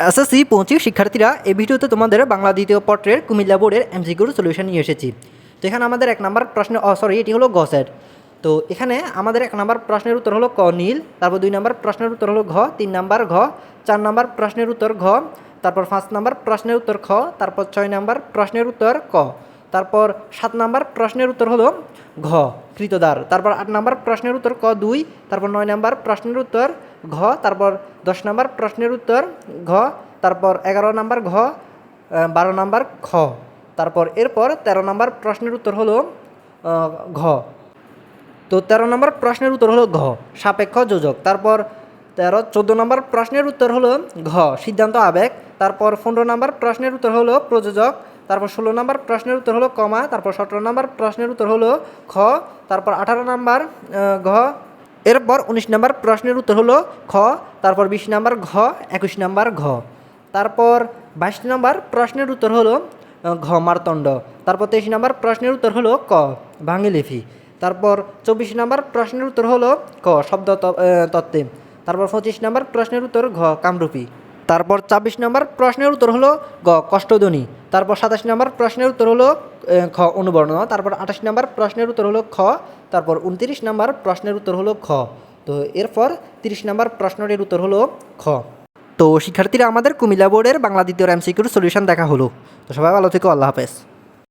SSC পঁচিশ শিক্ষার্থীরা এই ভিডিওতে তোমাদের বাংলা দ্বিতীয় পত্রের কুমিল্লা বোর্ডের এমসিকিউর সলিউশন নিয়ে এসেছি। তো এখানে আমাদের এক নাম্বার প্রশ্ন সরি এটি হলো গ সেট তো এখানে আমাদের এক নাম্বার প্রশ্নের উত্তর হলো ক নীল, তারপর দুই নাম্বার প্রশ্নের উত্তর হলো ঘ, তিন নাম্বার ঘ, চার নাম্বার প্রশ্নের উত্তর ঘ, তারপর পাঁচ নাম্বার প্রশ্নের উত্তর খ, তারপর ছয় নাম্বার প্রশ্নের উত্তর ক, তারপর সাত নাম্বার প্রশ্নের উত্তর হলো ঘ, কৃতদার। তারপর আট নাম্বার প্রশ্নের উত্তর ক দুই, তারপর নয় নাম্বার প্রশ্নের উত্তর ঘ, তারপর দশ নাম্বার প্রশ্নের উত্তর, ঘ, তারপর এগারো নাম্বার ঘ বারো নাম্বার খ। তারপর এরপর তেরো নাম্বার প্রশ্নের উত্তর হলো ঘ। তো তেরো নম্বর প্রশ্নের উত্তর হলো ঘ, সাপেক্ষ যোজক। তারপর তেরো, চোদ্দ নম্বর প্রশ্নের উত্তর হলো ঘ, সিদ্ধান্ত আবেগ। তারপর পনেরো নম্বর প্রশ্নের উত্তর হলো প্রযোজক। তারপর ষোলো নম্বর প্রশ্নের উত্তর হলো কমা। তারপর সতেরো নম্বর প্রশ্নের উত্তর হলো খ। তারপর আঠারো নম্বর ঘ। এরপর উনিশ নম্বর প্রশ্নের উত্তর হলো খ, তারপর বিশ নম্বর ঘ, একুশ নম্বর ঘ। তারপর বাইশ নম্বর প্রশ্নের উত্তর হলো ঘ মারতণ্ড। তারপর তেইশ নম্বর প্রশ্নের উত্তর হলো ক, ভাঙিলিফি। তারপর চব্বিশ নম্বর প্রশ্নের উত্তর হলো ক, শব্দ তত্ত্বে। তারপর পঁচিশ নম্বর প্রশ্নের উত্তর ঘ, কামরূপী। তারপর ছাব্বিশ নম্বর প্রশ্নের উত্তর হলো গ, কষ্টধ্বনি। তারপর সাতাশ নম্বর প্রশ্নের উত্তর হলো খ, অনুবর্ণ। তারপর আঠাশ নম্বর প্রশ্নের উত্তর হলো খ, তারপর উনত্রিশ নম্বর প্রশ্নের উত্তর হলো খ। তো এরপর তিরিশ নম্বর প্রশ্নটির উত্তর হলো খ। তো শিক্ষার্থীরা, আমাদের কুমিল্লা বোর্ডের বাংলা দ্বিতীয় এমসিকিউর সলিউশন দেখা হলো। তো সবাই ভালো থেকো, আল্লাহ হাফেজ।